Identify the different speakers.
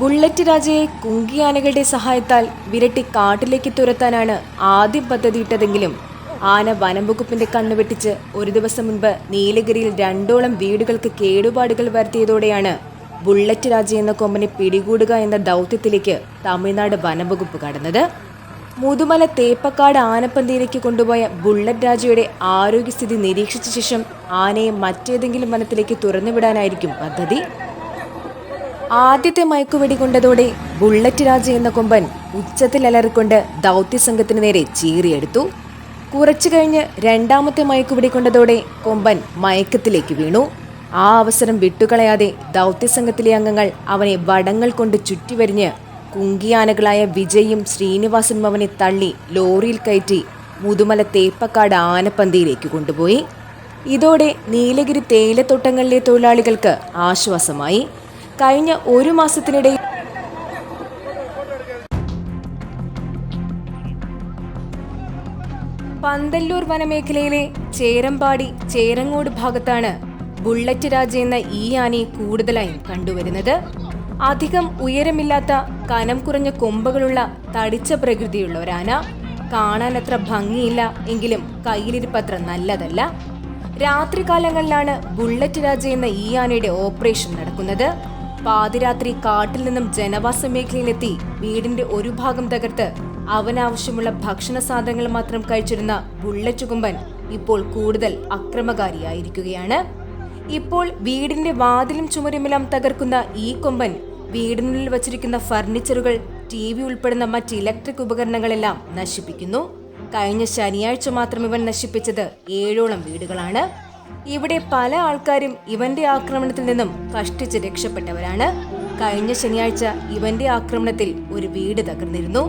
Speaker 1: Bullet രാജയെ കുങ്കിയാനകളുടെ സഹായത്താൽ വിരട്ടി കാട്ടിലേക്ക് തുരത്താനാണ് ആദ്യം പദ്ധതിയിട്ടതെങ്കിലും ആന വനം വകുപ്പിന്റെ കണ്ണു വെട്ടിച്ച് ഒരു ദിവസം മുൻപ് നീലഗിരിയിൽ രണ്ടോളം വീടുകൾക്ക് കേടുപാടുകൾ വരുത്തിയതോടെയാണ് ബുള്ളറ്റ് രാജ എന്ന കൊമ്പനെ പിടികൂടുക എന്ന ദൗത്യത്തിലേക്ക് തമിഴ്നാട് വനംവകുപ്പ് കടന്നത്. മുതുമല തേപ്പക്കാട് ആനപ്പന്തിയിലേക്ക് കൊണ്ടുപോയ ബുള്ളറ്റ് രാജയുടെ ആരോഗ്യസ്ഥിതി നിരീക്ഷിച്ച ശേഷം ആനയെ മറ്റേതെങ്കിലും വനത്തിലേക്ക് തുറന്നുവിടാനായിരിക്കും പദ്ധതി. ആദ്യത്തെ മയക്കുവെടി കൊണ്ടതോടെ ബുള്ളറ്റ് രാജ എന്ന കൊമ്പൻ ഉച്ചത്തിൽ അലറിക്കൊണ്ട് ദൗത്യസംഘത്തിന് നേരെ ചീറിയെടുത്തു. കുറച്ചു കഴിഞ്ഞ് രണ്ടാമത്തെ മയക്കുവെടി കൊണ്ടതോടെ കൊമ്പൻ മയക്കത്തിലേക്ക് വീണു. ആ അവസരം വിട്ടുകളയാതെ ദൗത്യസംഘത്തിലെ അംഗങ്ങൾ അവനെ വടങ്ങൾ കൊണ്ട് ചുറ്റിവരിഞ്ഞ് കുങ്കിയാനകളായ വിജയും ശ്രീനിവാസനും അവനെ തള്ളി ലോറിയിൽ കയറ്റി മുതുമല തേപ്പക്കാട് ആനപ്പന്തിയിലേക്ക് കൊണ്ടുപോയി. ഇതോടെ നീലഗിരി തേയിലത്തോട്ടങ്ങളിലെ തൊഴിലാളികൾക്ക് ആശ്വാസമായി. കഴിഞ്ഞ ഒരു മാസത്തിനിടയിൽ പന്തല്ലൂർ വനമേഖലയിലെ ചേരമ്പാടി ചേരങ്ങോട് ഭാഗത്താണ് ബുള്ളറ്റ് രാജ എന്ന ഈ ആനയെ കൂടുതലായും കണ്ടുവരുന്നത്. അധികം ഉയരമില്ലാത്ത കനം കുറഞ്ഞ കൊമ്പുകളുള്ള തടിച്ച പ്രകൃതിയുള്ള ഒരാന കാണാൻ അത്ര ഭംഗിയില്ല എങ്കിലും കയ്യിലിരിപ്പത്ര നല്ലതല്ല. രാത്രികാലങ്ങളിലാണ് ബുള്ളറ്റ് രാജ എന്ന ഈ ആനയുടെ ഓപ്പറേഷൻ നടക്കുന്നത്. പാതിരാത്രി കാട്ടിൽ നിന്നും ജനവാസ മേഖലയിലെത്തി വീടിന്റെ ഒരു ഭാഗം തകർത്ത് അവനാവശ്യമുള്ള ഭക്ഷണ സാധനങ്ങൾ മാത്രം കഴിച്ചിരുന്ന ബുള്ളറ്റ് കുമ്പൻ ഇപ്പോൾ കൂടുതൽ അക്രമകാരിയായിരിക്കുകയാണ്. ഇപ്പോൾ വീടിന്റെ വാതിലും ചുമരുമെല്ലാം തകർക്കുന്ന ഈ കൊമ്പൻ വീടിനുള്ളിൽ വച്ചിരിക്കുന്ന ഫർണിച്ചറുകൾ ടി വി ഉൾപ്പെടുന്ന മറ്റ് ഇലക്ട്രിക് ഉപകരണങ്ങളെല്ലാം നശിപ്പിക്കുന്നു. കഴിഞ്ഞ ശനിയാഴ്ച മാത്രം ഇവൻ നശിപ്പിച്ചത് ഏഴോളം വീടുകളാണ്. ഇവിടെ പല ആൾക്കാരും ഇവന്റെ ആക്രമണത്തിൽ നിന്നും കഷ്ടിച്ച് രക്ഷപ്പെട്ടവരാണ്. കഴിഞ്ഞ ശനിയാഴ്ച ഇവന്റെ ആക്രമണത്തിൽ ഒരു വീട് തകർന്നിരുന്നു.